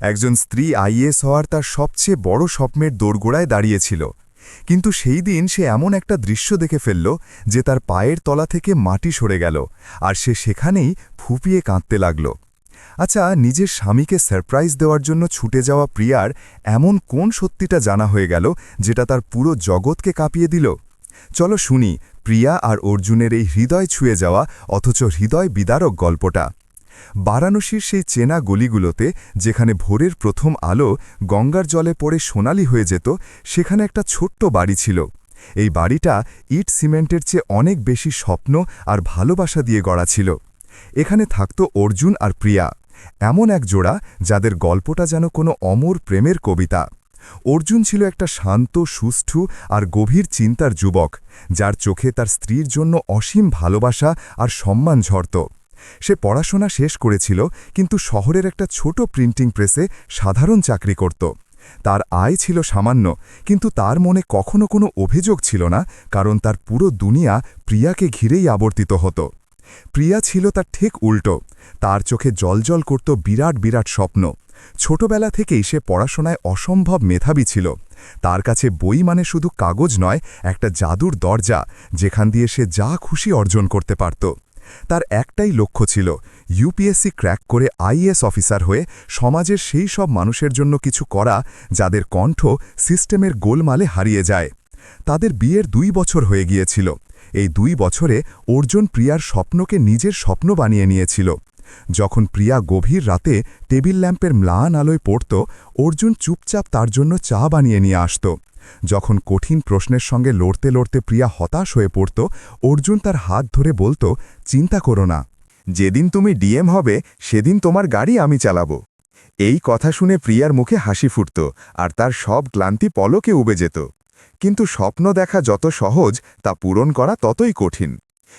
একজন স্ত্রী আইএস হওয়ার তার সবচেয়ে বড় স্বপ্নের দোরগোড়ায় দাঁড়িয়েছিল। কিন্তু সেই দিন সে এমন একটা দৃশ্য দেখে ফেলল যে তার পায়ের তলা থেকে মাটি সরে গেল আর সে সেখানেই ফুপিয়ে কাঁদতে লাগল। আচ্ছা নিজের স্বামীকে সারপ্রাইজ দেওয়ার জন্য ছুটে যাওয়া প্রিয়ার এমন কোন সত্যিটা জানা হয়ে গেল যেটা তার পুরো জগৎকে কাঁপিয়ে দিল? চলো শুনি, প্রিয়া আর অর্জুনের এই হৃদয় ছুঁয়ে যাওয়া অথচ হৃদয় বিদারক গল্পটা। বারাণসীর সেই চেনা গলিগুলোতে যেখানে ভোরের প্রথম আলো গঙ্গার জলে পড়ে সোনালি হয়ে যেত, সেখানে একটা ছোট্ট বাড়ি ছিল। এই বাড়িটা ইট সিমেন্টের চেয়ে অনেক বেশি স্বপ্ন আর ভালোবাসা দিয়ে গড়া ছিল। এখানে থাকত অর্জুন আর প্রিয়া। এমন এক জোড়া যাদের গল্পটা যেন কোনো অমর প্রেমের কবিতা। অর্জুন ছিল একটা শান্ত, সুষ্ঠু আর গভীর চিন্তার যুবক, যার চোখে তার স্ত্রীর জন্য অসীম ভালোবাসা আর সম্মান ঝরত। সে পড়াশোনা শেষ করেছিল, কিন্তু শহরের একটা ছোট প্রিন্টিং প্রেসে সাধারণ চাকরি করত। তার আয় ছিল সামান্য, কিন্তু তার মনে কখনো কোনো অভিযোগ ছিল না, কারণ তার পুরো দুনিয়া প্রিয়াকে ঘিরেই আবর্তিত হতো। প্রিয়া ছিল তার ঠিক উল্টো, তার চোখে জলজল করত বিরাট বিরাট স্বপ্ন। ছোটবেলা থেকেই সে পড়াশোনায় অসম্ভব মেধাবী ছিল। তার কাছে বই মানে শুধু কাগজ নয়, একটা জাদুর দরজা, যেখান দিয়ে সে যা খুশি অর্জন করতে পারত। তার একটাই লক্ষ্য ছিল ইউপিএসসি ক্র্যাক করে আইএস অফিসার হয়ে সমাজের সেই সব মানুষের জন্য কিছু করা যাদের কণ্ঠ সিস্টেমের গোলমালে হারিয়ে যায়। তাদের বিয়ের দুই বছর হয়ে গিয়েছিল। এই দুই বছরে অর্জুন প্রিয়ার স্বপ্নকে নিজের স্বপ্ন বানিয়ে নিয়েছিল। যখন প্রিয়া গভীর রাতে টেবিল ল্যাম্পের ম্লান আলোয় পড়ত, অর্জুন চুপচাপ তার জন্য চা বানিয়ে নিয়ে আসত। যখন কঠিন প্রশ্নের সঙ্গে লড়তে লড়তে প্রিয়া হতাশ হয়ে পড়ত, অর্জুন তার হাত ধরে বলতো, চিন্তা করো না, যেদিন তুমি ডিএম হবে, সেদিন তোমার গাড়ি আমি চালাবো। এই কথা শুনে প্রিয়ার মুখে হাসি ফুটত, আর তার সব ক্লান্তি পলকে উবে যেত। কিন্তু স্বপ্ন দেখা যত সহজ, তা পূরণ করা ততই কঠিন।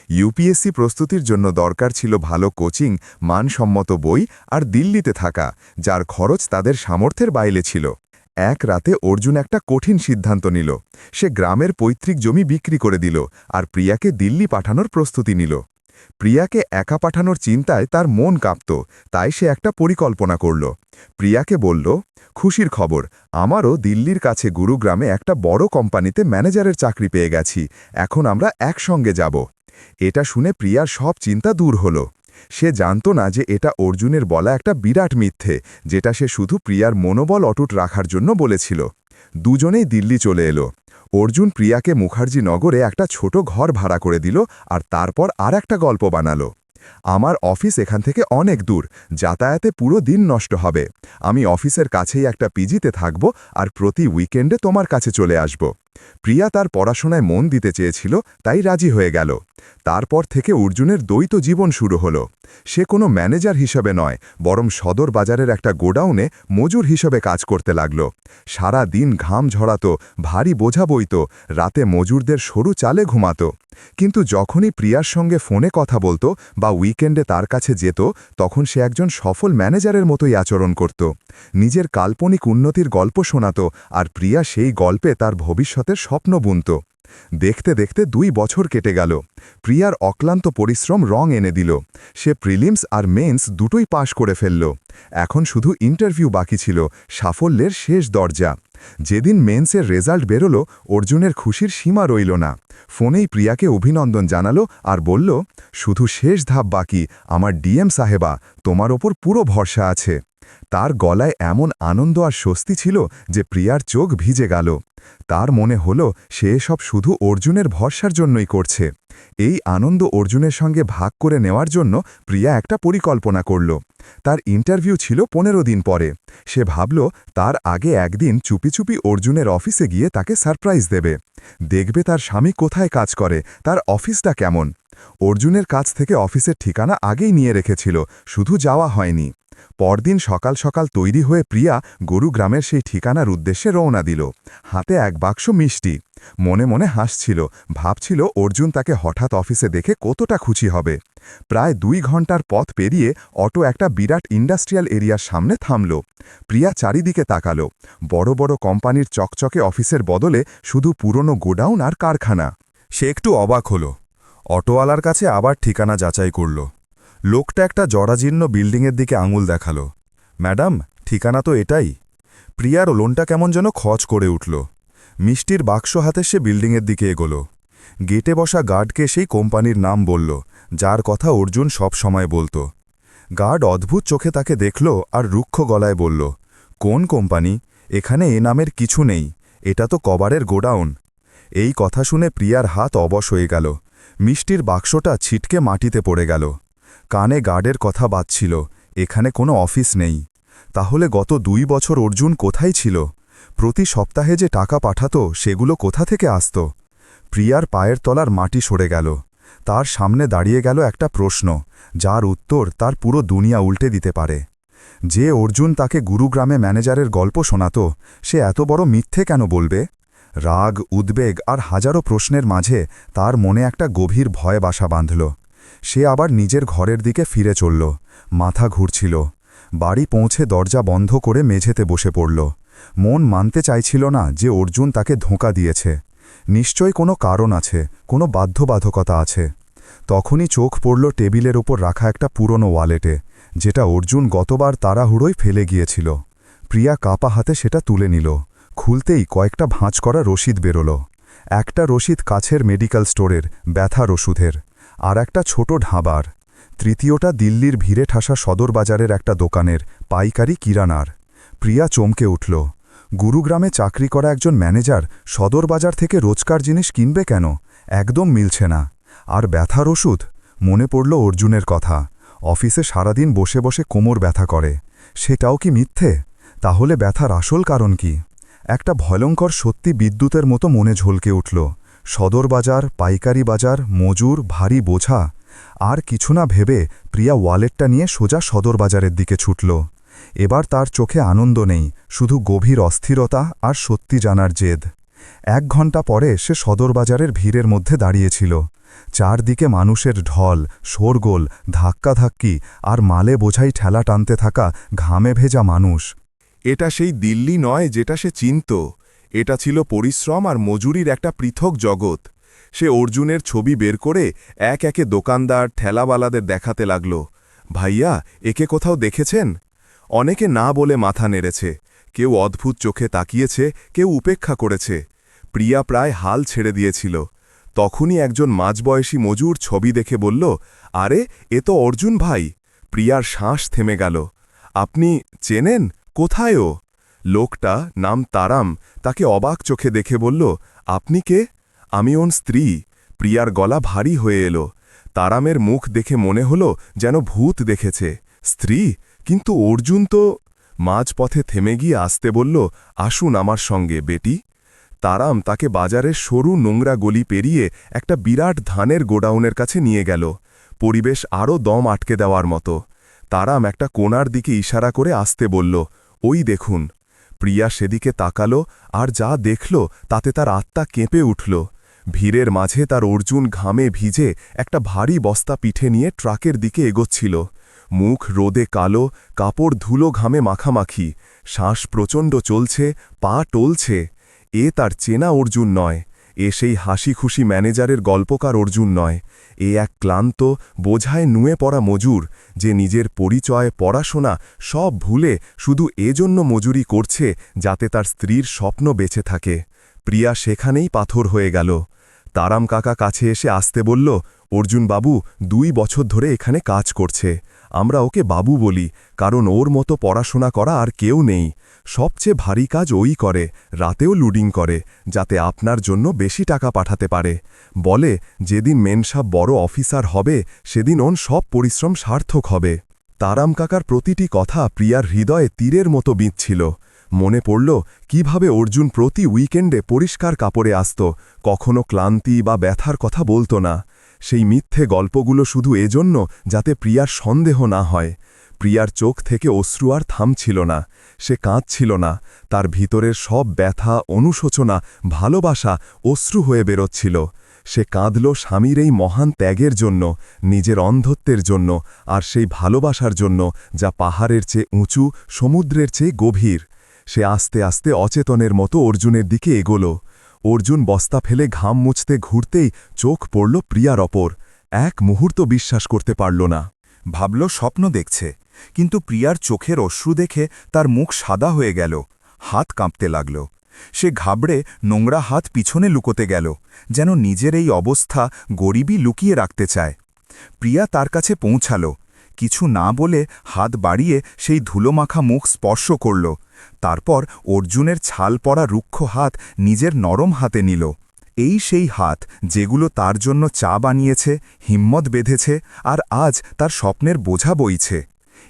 ইউপিএসসি প্রস্তুতির জন্য দরকার ছিল ভালো কোচিং, মানসম্মত বই, আর দিল্লিতে থাকা, যার খরচ তাদের সামর্থ্যের বাইরে ছিল। এক রাতে অর্জুন একটা কঠিন সিদ্ধান্ত নিল। সে গ্রামের পৈতৃক জমি বিক্রি করে দিল আর প্রিয়াকে দিল্লি পাঠানোর প্রস্তুতি নিল। প্রিয়াকে একা পাঠানোর চিন্তায় তার মন কাঁপত, তাই সে একটা পরিকল্পনা করল। প্রিয়াকে বলল, খুশির খবর, আমারও দিল্লির কাছে গুরুগ্রামে একটা বড় কোম্পানিতে ম্যানেজারের চাকরি পেয়ে গেছি, এখন আমরা একসঙ্গে যাব। এটা শুনে প্রিয়ার সব চিন্তা দূর হল। সে জানত না যে এটা অর্জুনের বলা একটা বিরাট মিথ্যে, যেটা সে শুধু প্রিয়ার মনোবল অটুট রাখার জন্য বলেছিল। দুজনেই দিল্লি চলে এলো। অর্জুন প্রিয়াকে মুখার্জি নগরে একটা ছোট ঘর ভাড়া করে দিল আর তারপর আর একটা গল্প বানালো। আমার অফিস এখান থেকে অনেক দূর, যাতায়াতে পুরো দিন নষ্ট হবে। আমি অফিসের কাছেই একটা পিজিতে থাকব আর প্রতি উইকেন্ডে তোমার কাছে চলে আসব। প্রিয়া তার পড়াশোনায় মন দিতে চেয়েছিল, তাই রাজি হয়ে গেল। তারপর থেকে অর্জুনের দ্বৈত জীবন শুরু হল। সে কোনো ম্যানেজার হিসেবে নয়, বরং সদর বাজারের একটা গোডাউনে মজুর হিসেবে কাজ করতে লাগল। সারা দিন ঘাম ঝরাত, ভারী বোঝা বইত, রাতে মজুরদের সরু চালে ঘুমাত। কিন্তু যখনই প্রিয়ার সঙ্গে ফোনে কথা বলতো বা উইকেন্ডে তার কাছে যেত, তখন সে একজন সফল ম্যানেজারের মতোই আচরণ করত। নিজের কাল্পনিক উন্নতির গল্প শোনাত, আর প্রিয়া সেই গল্পে তার ভবিষ্যতের স্বপ্ন বুনত। দেখতে দেখতে দুই বছর কেটে গেল। প্রিয়ার অক্লান্ত পরিশ্রম রং এনে দিল। সে প্রিলিমস আর মেন্স দুটোই পাশ করে ফেলল। এখন শুধু ইন্টারভিউ বাকি ছিল, সাফল্যের শেষ দরজা। যেদিন মেন্সের রেজাল্ট বেরোল, অর্জুনের খুশির সীমা রইল না। ফোনেই প্রিয়াকে অভিনন্দন জানালো আর বলল, শুধু শেষ ধাপ বাকি, আমার ডিএম সাহেবা, তোমার ওপর পুরো ভরসা আছে। তার গলায় এমন আনন্দ আর স্বস্তি ছিল যে প্রিয়ার চোখ ভিজে গেল। তার মনে হল সে সব শুধু অর্জুনের ভরসার জন্যই করছে। এই আনন্দ অর্জুনের সঙ্গে ভাগ করে নেওয়ার জন্য প্রিয়া একটা পরিকল্পনা করল। তার ইন্টারভিউ ছিল পনেরো দিন পরে। সে ভাবল, তার আগে একদিন চুপি চুপি অর্জুনের অফিসে গিয়ে তাকে সারপ্রাইজ দেবে। দেখবে তার স্বামী কোথায় কাজ করে, তার অফিসটা কেমন। অর্জুনের কাছ থেকে অফিসের ঠিকানা আগেই নিয়ে রেখেছিল, শুধু যাওয়া হয়নি। পরদিন সকাল সকাল তৈরি হয়ে প্রিয়া গরুগ্রামের সেই ঠিকানার উদ্দেশ্যে রওনা দিল। হাতে এক বাক্স মিষ্টি। মনে মনে হাসছিল, ভাবছিল অর্জুন তাকে হঠাৎ অফিসে দেখে কতটা খুশি হবে। প্রায় দুই ঘণ্টার পথ পেরিয়ে অটো একটা বিরাট ইন্ডাস্ট্রিয়াল এরিয়ার সামনে থামল। প্রিয়া চারিদিকে তাকালো। বড় বড় কোম্পানির চকচকে অফিসের বদলে শুধু পুরনো গোডাউন আর কারখানা। সে একটু অবাক হল। অটোওয়ালার কাছে আবার ঠিকানা যাচাই করল। লোকটা একটা জরাজীর্ণ বিল্ডিংয়ের দিকে আঙুল দেখাল। ম্যাডাম, ঠিকানা তো এটাই। প্রিয়ার লোনটা কেমন যেন খচ করে উঠল। মিষ্টির বাক্স হাতে সে বিল্ডিংয়ের দিকে এগোল। গেটে বসা গার্ডকে সেই কোম্পানির নাম বলল, যার কথা অর্জুন সব সময় বলত। গার্ড অদ্ভুত চোখে তাকে দেখল আর রুক্ষ গলায় বলল, কোন কোম্পানি? এখানে এ নামের কিছু নেই। এটা তো কবারের গোডাউন। এই কথা শুনে প্রিয়ার হাত অবশ হয়ে গেল। মিষ্টির বাক্সটা ছিটকে মাটিতে পড়ে গেল। কানে গার্ডের কথা বাজছিল, এখানে কোনো অফিস নেই। তাহলে গত দুই বছর অর্জুন কোথায় ছিল? প্রতি সপ্তাহে যে টাকা পাঠাতো, সেগুলো কোথা থেকে আসত? প্রিয়ার পায়ের তলার মাটি সরে গেল। তার সামনে দাঁড়িয়ে গেল একটা প্রশ্ন, যার উত্তর তার পুরো দুনিয়া উল্টে দিতে পারে। যে অর্জুন তাকে গুরুগ্রামে ম্যানেজারের গল্প শোনাত, সে এত বড় মিথ্যে কেন বলবে? রাগ, উদ্বেগ আর হাজারো প্রশ্নের মাঝে তার মনে একটা গভীর ভয় বাসা বাঁধল। সে আবার নিজের ঘরের দিকে ফিরে চলল। মাথা ঘুরছিল। বাড়ি পৌঁছে দরজা বন্ধ করে মেঝেতে বসে পড়ল। মন মানতে চাইছিল না যে অর্জুন তাকে ধোঁকা দিয়েছে। নিশ্চয় কোনো কারণ আছে, কোনো বাধ্যবাধকতা আছে। তখনই চোখ পড়ল টেবিলের ওপর রাখা একটা পুরনো ওয়ালেটে, যেটা অর্জুন গতবার তাড়াহুড়োই ফেলে গিয়েছিল। প্রিয়া কাপা হাতে সেটা তুলে নিল। খুলতেই কয়েকটা ভাঁজ করা রসিদ বেরোল। একটা রসিদ কাছের মেডিকেল স্টোরের, ব্যথার ওষুধের। আর একটা ছোট ঢাবার। তৃতীয়টা দিল্লির ভিড়ে ঠাসা সদর বাজারের একটা দোকানের পাইকারি কিরানার। প্রিয়া চমকে উঠল। গুরুগ্রামে চাকরি করা একজন ম্যানেজার সদর বাজার থেকে রোজকার জিনিস কিনবে কেন? একদম মিলছে না। আর ব্যথার ওষুধ? মনে পড়ল অর্জুনের কথা। অফিসে সারাদিন বসে বসে কোমর ব্যথা করে। সেটাও কি মিথ্যে? তাহলে ব্যথার আসল কারণ কি? একটা ভয়ঙ্কর সত্যি বিদ্যুতের মতো মনে ঝলকে উঠল। সদর বাজার, পাইকারি বাজার, মজুর, ভারী বোঝা। আর কিছু না ভেবে প্রিয়া ওয়ালেটটা নিয়ে সোজা সদর বাজারের দিকে ছুটল। এবার তার চোখে আনন্দ নেই, শুধু গভীর অস্থিরতা আর সত্যি জানার জেদ। এক ঘণ্টা পরে সে সদর বাজারের ভিড়ের মধ্যে দাঁড়িয়েছিল। চারদিকে মানুষের ঢল, শোরগোল, ধাক্কাধাক্কি আর মালে বোঝাই ঠেলা টানতে থাকা ঘামে ভেজা মানুষ। এটা সেই দিল্লি নয় যেটা সে চিনত। এটা ছিল পরিশ্রম আর মজুরির একটা পৃথক জগৎ। সে অর্জুনের ছবি বের করে এক একে দোকানদার, ঠেলাওয়ালাদের দেখাতে লাগল। ভাইয়া, একে কোথাও দেখেছেন? অনেকে না বলে মাথা নেড়েছে। কেউ অদ্ভুত চোখে তাকিয়েছে, কেউ উপেক্ষা করেছে। প্রিয়া প্রায় হাল ছেড়ে দিয়েছিল। তখনই একজন মাঝবয়সী মজুর ছবি দেখে বলল, আরে, এ তো অর্জুন ভাই। প্রিয়ার শ্বাস থেমে গেল। আপনি চেনেন? কোথায় ও? লোকটা নাম তারাম তাকে অবাক চোখে দেখে বলল, আপনি কে? আমি ওন স্ত্রী। প্রিয়ার গলা ভারী হয়ে এলো। তারামের মুখ দেখে মনে হলো যেন ভূত দেখেছে। স্ত্রী? কিন্তু অর্জুন তো মাঝপথে থেমে গিয়ে আসতে বলল, আসুন আমার সঙ্গে, বেটি। তারাম তাকে বাজারের সরু নোংরা গলি পেরিয়ে একটা বিরাট ধানের গোডাউনের কাছে নিয়ে গেল। পরিবেশ আরও দম আটকে দেওয়ার মতো। তারাম একটা কোণার দিকে ইশারা করে আসতে বলল, ওই দেখুন প্রিয়া সেদিকে তাকালো আর যা দেখল তাতে তার আত্মা কেঁপে উঠল। ভিড়ের মাঝে তার অর্জুন ঘামে ভিজে একটা ভারী বস্তা পিঠে নিয়ে ট্রাকের দিকে এগোচ্ছিল। মুখ রোদে কালো, কাপড় ধুলো ঘামে মাখামাখি। শ্বাস প্রচণ্ড চলছে, পা টলছে। এ তার চেনা অর্জুন নয়। এ সেই হাসি খুশি ম্যানেজারের গল্পকার অর্জুন নয়, এ এক ক্লান্ত, বোঝায় নুয়ে পড়া মজুর, যে নিজের পরিচয়, পড়াশোনা সব ভুলে শুধু এজন্য মজুরি করছে যাতে তার স্ত্রীর স্বপ্ন বেঁচে থাকে। প্রিয়া সেখানেই পাথর হয়ে গেল। তারাম কাকা কাছে এসে আসতে বলল অর্জুন বাবু দুই বছর ধরে এখানে কাজ করছে। আমরা ওকে বাবু বলি, কারণ ওর মতো পড়াশোনা করা আর কেউ নেই। সবচেয়ে ভারী কাজ ওই করে, রাতেও লুডিং করে, যাতে আপনার জন্য বেশি টাকা পাঠাতে পারে। বলে, যেদিন মেনসাব বড় অফিসার হবে, সেদিন ওন সব পরিশ্রম সার্থক হবে। তারাম কাকার প্রতিটি কথা প্রিয়ার হৃদয়ে তীরের মতো বিঁধছিল। মনে পড়ল, কীভাবে অর্জুন প্রতি উইকেন্ডে পরিষ্কার কাপড়ে আসত, কখনো ক্লান্তি বা ব্যথার কথা বলতো না। সেই মিথ্যে গল্পগুলো শুধু এজন্য যাতে প্রিয়ার সন্দেহ না হয়। প্রিয়ার চোখ থেকে অশ্রু আর থামছিল না, সে কাঁদছিল না, তার ভিতরের সব ব্যথা, অনুশোচনা, ভালোবাসা অশ্রু হয়ে বেরোচ্ছিল। সে কাঁদল স্বামীর এই মহান ত্যাগের জন্য, নিজের অন্ধত্বের জন্য আর সেই ভালোবাসার জন্য যা পাহাড়ের চেয়ে উঁচু, সমুদ্রের চেয়ে গভীর। সে আস্তে আস্তে অচেতনের মতো অর্জুনের দিকে এগোল। অর্জুন বস্তা ফেলে ঘাম মুছতে ঘুরতেই চোখ পড়ল প্রিয়ার অপর। এক মুহূর্ত বিশ্বাস করতে পারল না। ভাবল, স্বপ্ন দেখছে। কিন্তু প্রিয়ার চোখের অশ্রু দেখে তার মুখ সাদা হয়ে গেল। হাত কাঁপতে লাগল। সে ঘাবড়ে নোংরা হাত পিছনে লুকোতে গেল, যেন নিজের এই অবস্থা গরিবই লুকিয়ে রাখতে চায়। প্রিয়া তার কাছে পৌঁছাল। কিছু না বলে হাত বাড়িয়ে সেই ধুলোমাখা মুখ স্পর্শ করল। তারপর অর্জুনের ছাল পড়া রুক্ষ হাত নিজের নরম হাতে নিল। এই সেই হাত যেগুলো তার জন্য চা বানিয়েছে, হিম্মত বেঁধেছে আর আজ তার স্বপ্নের বোঝা বইছে।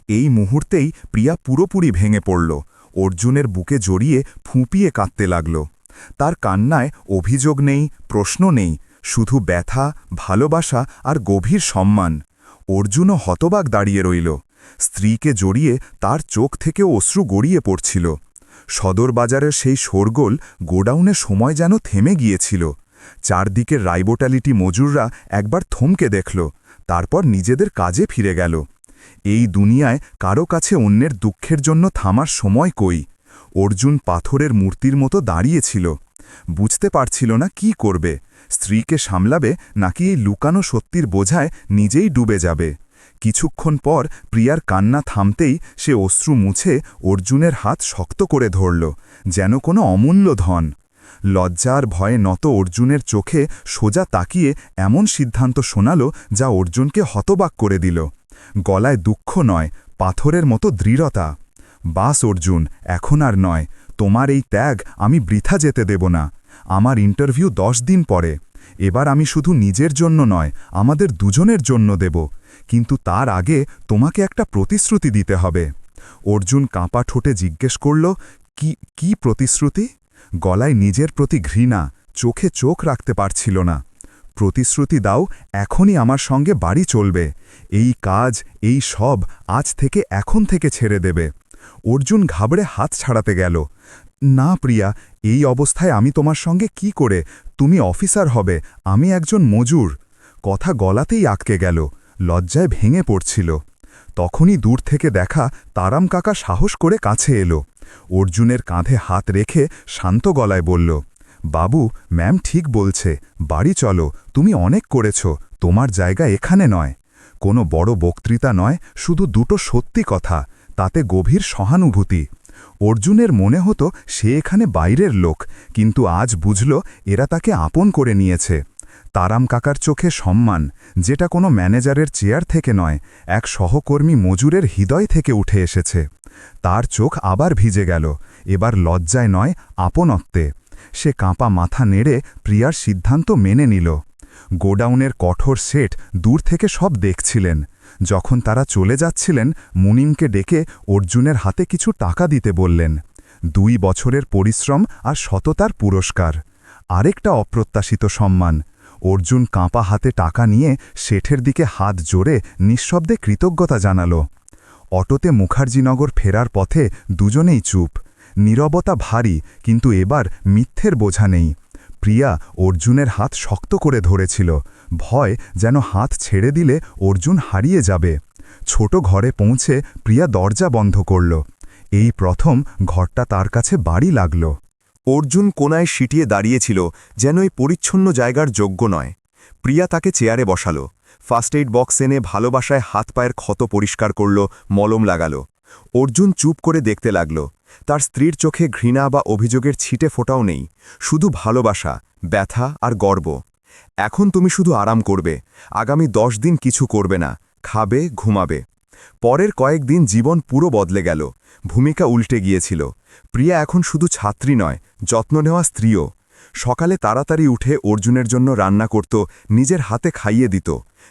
এই মুহূর্তেই প্রিয়া পুরোপুরি ভেঙে পড়ল। অর্জুনের বুকে জড়িয়ে ফুঁপিয়ে কাঁদতে লাগল। তার কান্নায় অভিযোগ নেই, প্রশ্ন নেই, শুধু ব্যথা, ভালোবাসা আর গভীর সম্মান। অর্জুনও হতবাক দাঁড়িয়ে রইল। স্ত্রীকে জড়িয়ে তার চোখ থেকে অশ্রু গড়িয়ে পড়ছিল। সদর বাজারের সেই শোরগোল গোডাউনে সময় যেন থেমে গিয়েছিল। চারদিকের রাইবোটালিটি মজুররা একবার থমকে দেখল, তারপর নিজেদের কাজে ফিরে গেল। এই দুনিয়ায় কারও কাছে অন্যের দুঃখের জন্য থামার সময় কই? অর্জুন পাথরের মূর্তির মতো দাঁড়িয়েছিল। বুঝতে পারছিল না কি করবে, স্ত্রীকে সামলাবে নাকি এই লুকানো সত্যির বোঝায় নিজেই ডুবে যাবে। কিছুক্ষণ পর প্রিয়ার কান্না থামতেই সে অশ্রু মুছে অর্জুনের হাত শক্ত করে ধরল, যেন কোনো অমূল্য ধন। লজ্জার ভয়ে নত অর্জুনের চোখে সোজা তাকিয়ে এমন সিদ্ধান্ত শোনাল যা অর্জুনকে হতবাক করে দিল। গলায় দুঃখ নয়, পাথরের মতো দৃঢ়তা। বাস অর্জুন, এখন আর নয়, তোমার এই ত্যাগ আমি বৃথা যেতে দেব না। আমার ইন্টারভিউ দশ দিন পরে। এবার আমি শুধু নিজের জন্য নয়, আমাদের দুজনের জন্য দেব। কিন্তু তার আগে তোমাকে একটা প্রতিশ্রুতি দিতে হবে। অর্জুন কাঁপা ঠোঁটে জিজ্ঞেস করল, কি কি প্রতিশ্রুতি? গলায় নিজের প্রতি ঘৃণা, চোখে চোখ রাখতে পারছিল না। প্রতিশ্রুতি দাও, এখনই আমার সঙ্গে বাড়ি চলবে। এই কাজ, এই সব আজ থেকে এখন থেকে ছেড়ে দেবে। অর্জুন ঘাবড়ে হাত ছাড়াতে গেল। না, প্রিয়া, এই অবস্থায় আমি তোমার সঙ্গে কি করে? তুমি অফিসার হবে, আমি একজন মজুর। কথা গলাতেই আটকে গেল, লজ্জায় ভেঙে পড়ছিল। তখনই দূর থেকে দেখা তারাম কাকা সাহস করে কাছে এলো। অর্জুনের কাঁধে হাত রেখে শান্ত গলায় বলল, বাবু, ম্যাম ঠিক বলছে, বাড়ি চলো, তুমি অনেক করেছ, তোমার জায়গা এখানে নয়। কোনো বড় বক্তৃতা নয়, শুধু দুটো সত্যি কথা, তাতে গভীর সহানুভূতি। অর্জুনের মনে হতো সে এখানে বাইরের লোক, কিন্তু আজ বুঝল এরা তাকে আপন করে নিয়েছে। তারাম কাকার চোখে সম্মান, যেটা কোনো ম্যানেজারের চেয়ার থেকে নয়, এক সহকর্মী মজুরের হৃদয় থেকে উঠে এসেছে। তার চোখ আবার ভিজে গেল, এবার লজ্জায় নয়, আপনত্বে। সে কাঁপা মাথা নেড়ে প্রিয়ার সিদ্ধান্ত মেনে নিল। গোডাউনের কঠোর সেট দূর থেকে সব দেখছিলেন। যখন তারা চলে যাচ্ছিলেন, মুনিমকে ডেকে অর্জুনের হাতে কিছু টাকা দিতে বললেন। দুই বছরের পরিশ্রম আর সততার পুরস্কার। আরেকটা অপ্রত্যাশিত সম্মান। অর্জুন কাঁপা হাতে টাকা নিয়ে শেঠের দিকে হাত জোরে নিঃশব্দে কৃতজ্ঞতা জানাল। অটোতে মুখার্জিনগর ফেরার পথে দুজনেই চুপ। নীরবতা ভারী, কিন্তু এবার মিথ্যের বোঝা নেই। প্রিয়া অর্জুনের হাত শক্ত করে ধরেছিল। ভয় যেন হাত ছেড়ে দিলে অর্জুন হারিয়ে যাবে। ছোট ঘরে পৌঁছে প্রিয়া দরজা বন্ধ করল। এই প্রথম ঘরটা তার কাছে বাড়ি লাগল। অর্জুন কোনায় সিটিয়ে দাঁড়িয়েছিল যেন এই পরিচ্ছন্ন জায়গার যোগ্য নয়। প্রিয়া তাকে চেয়ারে বসাল। ফার্স্ট এইড বক্স এনে ভালোবাসায় হাত পায়ের ক্ষত পরিষ্কার করল, মলম লাগাল। অর্জুন চুপ করে দেখতে লাগল। তার স্ত্রীর চোখে ঘৃণা বা অভিযোগের ছিটে ফোটাও নেই। শুধু ভালোবাসা, ব্যথা আর গর্ব। এখন তুমি শুধু আরাম করবে। আগামী দশ দিন কিছু করবে না। খাবে, ঘুমাবে। পরের কয়েকদিন জীবন পুরো বদলে গেল। ভূমিকা উল্টে গিয়েছিল। প্রিয়া এখন শুধু ছাত্রী নয়, যত্ন নেওয়া স্ত্রীও। সকালে তাড়াতাড়ি উঠে অর্জুনের জন্য রান্না করত, নিজের হাতে খাইয়ে দিত।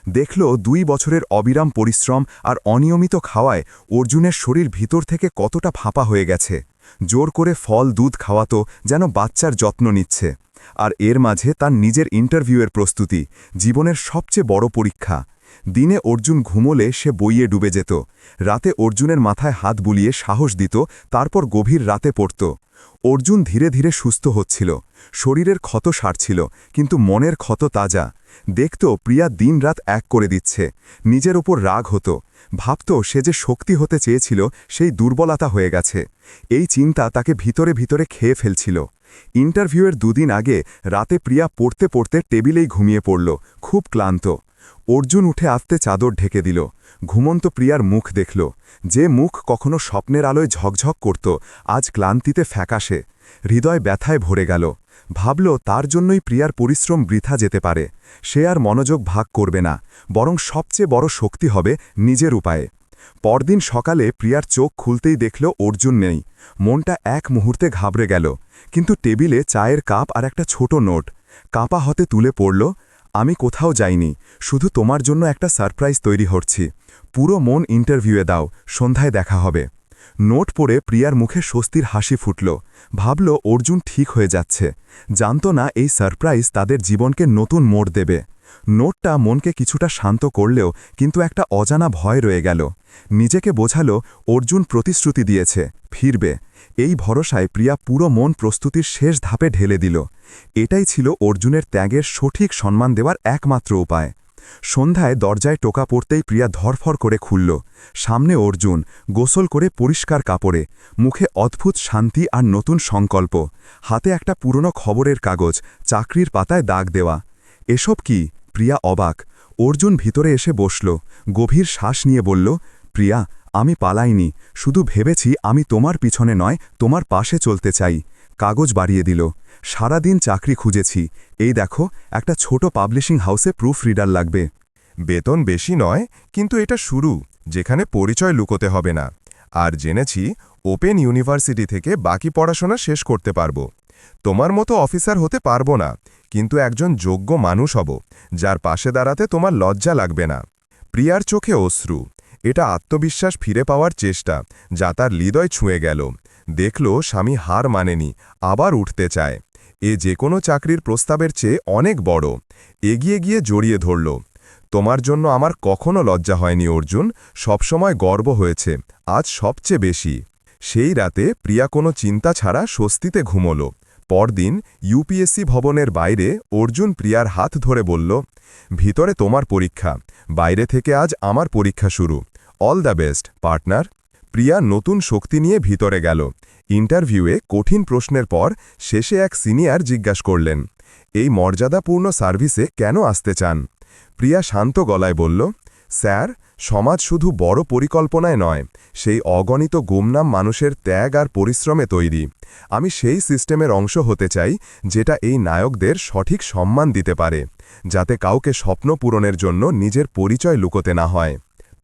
দেখল দুই বছরের অবিরাম পরিশ্রম আর অনিয়মিত খাওয়ায় অর্জুনের শরীর ভিতর থেকে কতটা ফাঁপা হয়ে গেছে। জোর করে ফল দুধ খাওয়াতো যেন বাচ্চার যত্ন নিচ্ছে। আর এর মাঝে তার নিজের ইন্টারভিউয়ের প্রস্তুতি, জীবনের সবচেয়ে বড় পরীক্ষা। দিনে অর্জুন ঘুমোলে সে বইয়ে ডুবে যেত। রাতে অর্জুনের মাথায় হাত বুলিয়ে সাহস দিত, তারপর গভীর রাতে পড়ত। অর্জুন ধীরে ধীরে সুস্থ হচ্ছিল। শরীরের ক্ষত সারছিল, কিন্তু মনের ক্ষত তাজা। দেখত প্রিয়া দিনরাত এক করে দিচ্ছে। নিজের ওপর রাগ হতো। ভাবত সে যে শক্তি হতে চেয়েছিল, সেই দুর্বলতা হয়ে গেছে। এই চিন্তা তাকে ভিতরে ভিতরে খেয়ে ফেলছিল। ইন্টারভিউয়ের দুদিন আগে রাতে প্রিয়া পড়তে পড়তে টেবিলেই ঘুমিয়ে পড়ল। খুব ক্লান্ত। অর্জুন উঠে আসতে চাদর ঢেকে দিল। ঘুমন্ত প্রিয়ার মুখ দেখল। যে মুখ কখনো স্বপ্নের আলোয় ঝকঝক করত, আজ ক্লান্তিতে ফ্যাকাশে। হৃদয় ব্যথায় ভরে গেল। ভাবল, তার জন্যই প্রিয়ার পরিশ্রম বৃথা যেতে পারে। সে আর মনোযোগ ভাগ করবে না, বরং সবচেয়ে বড় শক্তি হবে নিজের উপায়ে। পরদিন সকালে প্রিয়ার চোখ খুলতেই দেখল, অর্জুন নেই। মনটা এক মুহূর্তে ঘাবড়ে গেল, কিন্তু টেবিলে চায়ের কাপ আর একটা ছোট নোট। কাপা হতে তুলে পড়ল আমি কোথাও যাইনি, শুধু তোমার জন্য একটা সারপ্রাইজ তৈরি হচ্ছি পুরো মন ইন্টারভিউয়ে দাও, সন্ধ্যায় দেখা হবে। নোট পড়ে প্রিয়ার মুখে স্বস্তির হাসি ফুটল। ভাবল, অর্জুন ঠিক হয়ে যাচ্ছে। জানত না এই সারপ্রাইজ তাদের জীবনকে নতুন মোড় দেবে। নোটটা মনকে কিছুটা শান্ত করলেও কিন্তু একটা অজানা ভয় রয়ে গেল। নিজেকে বোঝালো, অর্জুন প্রতিশ্রুতি দিয়েছে, ফিরবে। এই ভরসায় প্রিয়া পুরো মন প্রস্তুতির শেষ ধাপে ঢেলে দিল। এটাই ছিল অর্জুনের ত্যাগের সঠিক সম্মান দেওয়ার একমাত্র উপায়। সন্ধ্যায় দরজায় টোকা পড়তেই প্রিয়া ধরফর করে খুলল। সামনে অর্জুন, গোসল করে পরিষ্কার কাপড়ে, মুখে অদ্ভুত শান্তি আর নতুন সংকল্প। হাতে একটা পুরনো খবরের কাগজ, চাকরির পাতায় দাগ দেওয়া। এসব কি? প্রিয়া অবাক। অর্জুন ভিতরে এসে বসল, গভীর শ্বাস নিয়ে বলল, প্রিয়া, আমি পালাইনি। শুধু ভেবেছি আমি তোমার পিছনে নয়, তোমার পাশে চলতে চাই। কাগজ বাড়িয়ে দিল। সারাদিন চাকরি খুঁজেছি। এই দেখো, একটা ছোট পাবলিশিং হাউসে প্রুফ রিডার লাগবে। বেতন বেশি নয়, কিন্তু এটা শুরু, যেখানে পরিচয় লুকোতে হবে না। আর জেনেছি, ওপেন ইউনিভার্সিটি থেকে বাকি পড়াশোনা শেষ করতে পারব। তোমার মতো অফিসার হতে পারব না, কিন্তু একজন যোগ্য মানুষ হব, যার পাশে দাঁড়াতে তোমার লজ্জা লাগবে না। প্রিয়ার চোখে অশ্রু, এটা আত্মবিশ্বাস ফিরে পাওয়ার চেষ্টা, যা তার হৃদয় ছুঁয়ে গেল। দেখল, স্বামী হার মানেনি, আবার উঠতে চায়। এ যে কোনো চাকরির প্রস্তাবের চেয়ে অনেক বড়। এগিয়ে গিয়ে জড়িয়ে ধরল। তোমার জন্য আমার কখনো লজ্জা হয়নি, অর্জুন। সবসময় গর্ব হয়েছে। আজ সবচেয়ে বেশি। সেই রাতে প্রিয়া কোনো চিন্তা ছাড়া স্বস্তিতে ঘুমল। পরদিন ইউপিএসসি ভবনের বাইরে অর্জুন প্রিয়ার হাত ধরে বলল, ভিতরে তোমার পরীক্ষা। বাইরে থেকে আজ আমার পরীক্ষা শুরু। All the best, partner. Priya নতুন শক্তি নিয়ে ভিতরে গেল। ইন্টারভিউয়ে কঠিন প্রশ্নের পর শেষে এক সিনিয়র জিজ্ঞাসা করলেন, এই মর্যাদাপূর্ণ সার্ভিসে কেন আসতে চান? প্রিয়া শান্ত গলায় বলল, স্যার, সমাজ শুধু বড় পরিকল্পনায় নয়, সেই অগণিত গুমনাম মানুষের ত্যাগ আর পরিশ্রমে তৈরি। আমি সেই সিস্টেমের অংশ হতে চাই যেটা এই নায়কদের সঠিক সম্মান দিতে পারে, যাতে কাউকে স্বপ্ন পূরণের জন্য নিজের পরিচয় লুকোতে না হয়।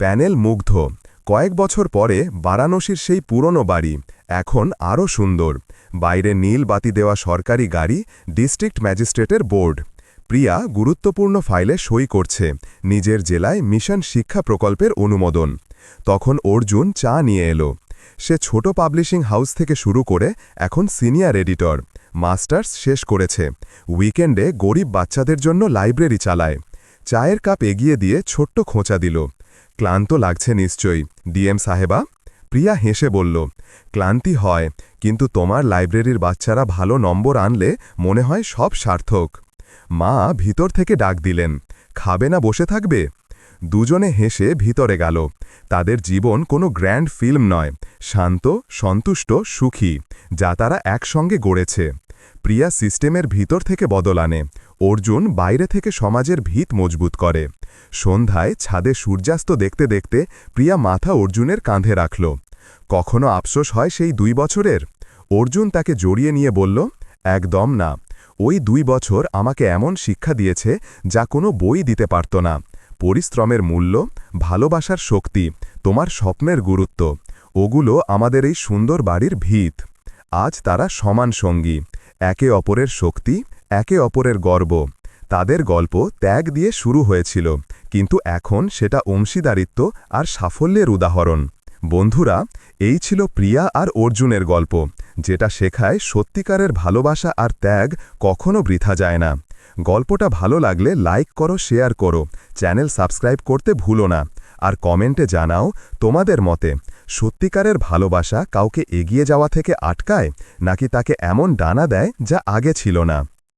প্যানেল মুগ্ধ। কয়েক বছর পরে বারাণসীর সেই পুরনো বাড়ি এখন আরও সুন্দর। বাইরে নীল বাতি দেওয়া সরকারি গাড়ি, ডিস্ট্রিক্ট ম্যাজিস্ট্রেটের বোর্ড। প্রিয়া গুরুত্বপূর্ণ ফাইলে সই করছে নিজের জেলায় মিশন শিক্ষা প্রকল্পের অনুমোদন। তখন অর্জুন চা নিয়ে এলো। সে ছোট পাবলিশিং হাউস থেকে শুরু করে এখন সিনিয়র এডিটর। মাস্টার্স শেষ করেছে। উইকেন্ডে গরিব বাচ্চাদের জন্য লাইব্রেরি চালায়। চায়ের কাপ এগিয়ে দিয়ে ছোট্ট খোঁচা দিল। ক্লান্ত লাগছে নিশ্চয়ই। ডিএম সাহেবা, প্রিয়া হেসে বলল, ক্লান্তি হয়, কিন্তু তোমার লাইব্রেরির বাচ্চারা ভালো নম্বর আনলে মনে হয় সব সার্থক। মা ভিতর থেকে ডাক দিলেন, খাবে না বসে থাকবে? দুজনে হেসে ভিতরে গেল। তাদের জীবন কোনো গ্র্যান্ড ফিল্ম নয়, শান্ত, সন্তুষ্ট, সুখী, যা তারা একসঙ্গে গড়েছে। প্রিয়া সিস্টেমের ভিতর থেকে বদল আনে। অর্জুন বাইরে থেকে সমাজের ভিত মজবুত করে। সন্ধ্যায় ছাদে সূর্যাস্ত দেখতে দেখতে প্রিয়া মাথা অর্জুনের কাঁধে রাখল। কখনো আফসোস হয় সেই দুই বছরের? অর্জুন তাকে জড়িয়ে নিয়ে বলল, একদম না। ওই দুই বছর আমাকে এমন শিক্ষা দিয়েছে যা কোনো বই দিতে পারত না। পরিশ্রমের মূল্য, ভালোবাসার শক্তি, তোমার স্বপ্নের গুরুত্ব, ওগুলো আমাদের এই সুন্দর বাড়ির ভিত। আজ তারা সমান সঙ্গী। একে অপরের শক্তি, একে অপরের গর্ব। তাদের গল্প ত্যাগ দিয়ে শুরু হয়েছিল, কিন্তু এখন সেটা অংশীদারিত্ব আর সাফল্যের উদাহরণ। বন্ধুরা, এই ছিল প্রিয়া আর অর্জুনের গল্প, যেটা শেখায় সত্যিকারের ভালোবাসা আর ত্যাগ কখনো বৃথা যায় না। গল্পটা ভালো লাগলে লাইক করো, শেয়ার করো, চ্যানেল সাবস্ক্রাইব করতে ভুলো না, আর কমেন্টে জানাও তোমাদের মতে, সত্যিকারের ভালোবাসা কাউকে এগিয়ে যাওয়া থেকে আটকায়, নাকি তাকে এমন ডানা দেয় যা আগে ছিল না?